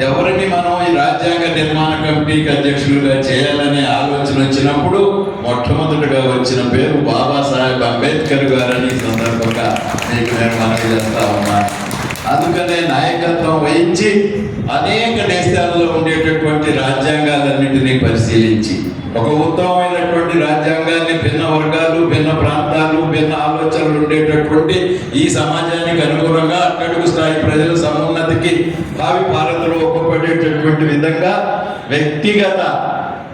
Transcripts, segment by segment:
ఎవరిని మనం ఈ రాజ్యాంగ నిర్మాణ కమిటీకి అధ్యక్షులుగా చేయాలనే ఆలోచన వచ్చినప్పుడు మొట్టమొదటిగా వచ్చిన పేరు బాబాసాహెబ్ అంబేద్కర్ గారని ఈ సందర్భంగా మీకు నేను మనవి చేస్తా ఉన్నా. అందుకనే నాయకత్వం వహించి అనేక దేశాలలో ఉండేటటువంటి రాజ్యాంగాలన్నింటినీ పరిశీలించి ఒక ఉత్తమమైనటువంటి రాజ్యాంగాన్ని భిన్న వర్గాలు భిన్న ప్రాంతాలు భిన్న ఆలోచనలు ఉండేటటువంటి ఈ సమాజానికి అనుగుణంగా అట్టడుగు స్థాయి ప్రజల సమున్నతికి భావి భారత్లో ఉపపడేటటువంటి విధంగా వ్యక్తిగత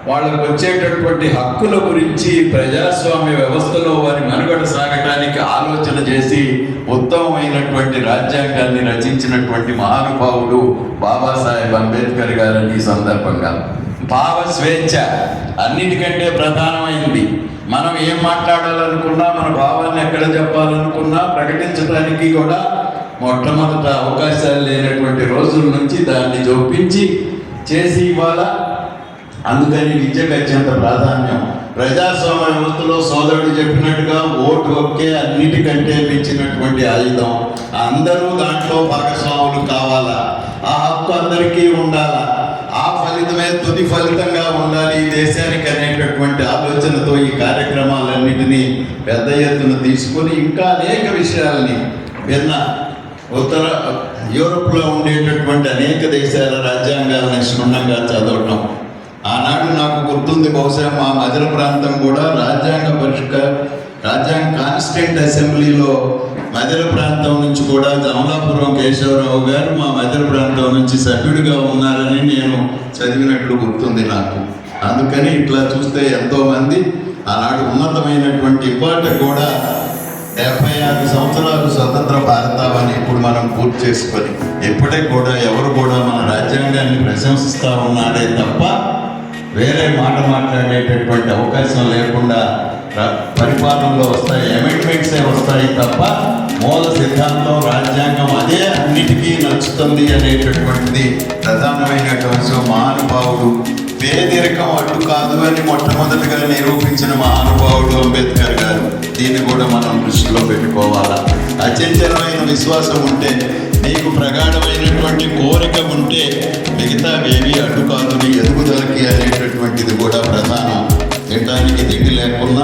వాళ్ళకు వచ్చేటటువంటి హక్కుల గురించి ప్రజాస్వామ్య వ్యవస్థలో వారి మనుగడ సాగటానికి ఆలోచన చేసి ఉత్తమమైనటువంటి రాజ్యాంగాన్ని రచించినటువంటి మహానుభావుడు బాబాసాహెబ్ అంబేద్కర్ గారని ఈ సందర్భంగా. భావ స్వేచ్ఛ అన్నిటికంటే ప్రధానమైంది. మనం ఏం మాట్లాడాలనుకున్నా మన భావాన్ని ఎక్కడ చెప్పాలనుకున్నా ప్రకటించడానికి కూడా మొట్టమొదట అవకాశాలు లేనటువంటి రోజుల నుంచి దాన్ని చూపించి చేసి ఇవాళ అందుకని విద్యకు అత్యంత ప్రాధాన్యం. ప్రజాస్వామ్య వ్యవస్థలో సోదరుడు చెప్పినట్టుగా ఓటు ఒకే అన్నిటికంటే మించినటువంటి ఆయుధం. అందరూ దాంట్లో భాగస్వాములు కావాలా? ఆ హక్కు అందరికీ ఉండాలా? ఆ ఫలితమే తుది ఫలితంగా ఉండాలి ఈ దేశానికి అనేటటువంటి ఆలోచనతో ఈ కార్యక్రమాలన్నింటినీ పెద్ద ఎత్తున తీసుకొని ఇంకా అనేక విషయాలని విన్న ఉత్తర యూరోప్లో ఉండేటటువంటి అనేక దేశాల రాజ్యాంగాలను క్షుణ్ణంగా చదవటం ఆనాడు నాకు గుర్తుంది బహుశా మా మధుర ప్రాంతం కూడా రాజ్యాంగ పరిష్క రాజ్యాంగ కాన్స్టెంట్ అసెంబ్లీలో మధుర ప్రాంతం నుంచి కూడా జమలాపురం కేశవరావు గారు మా మధుర ప్రాంతం నుంచి సభ్యుడిగా ఉన్నారని నేను చదివినట్లు గుర్తుంది నాకు. అందుకని ఇట్లా చూస్తే ఎంతోమంది ఆనాడు ఉన్నతమైనటువంటి ఇవాట కూడా డెబ్బై ఆరు సంవత్సరాలు స్వతంత్ర భారతావని ఇప్పుడు మనం పూర్తి చేసుకొని ఇప్పటికి కూడా ఎవరు కూడా మన రాజ్యాంగాన్ని ప్రశంసిస్తూ ఉన్నారే తప్ప వేరే మాట మాట్లాడేటటువంటి అవకాశం లేకుండా పరిపాలనలో వస్తాయి అమెండ్మెంట్సే వస్తాయి తప్ప మూల సిద్ధాంతం రాజ్యాంగం అదే అన్నిటికీ నచ్చుతుంది అనేటటువంటిది ప్రధానమైనటువంటి మహానుభావుడు పేదరికం అడ్డు కాదు అని మొట్టమొదటిగా నిరూపించిన మహానుభావుడు అంబేద్కర్ గారు. దీన్ని కూడా మనం దృష్టిలో పెట్టుకోవాలా? అచంచలమైన విశ్వాసం ఉంటే నీకు ప్రగాఢమైనటువంటి కోరిక ఉంటే మిగతా ఏవి అడ్డు కూడా ప్రధానం. తినడానికి తిండి లేకుండా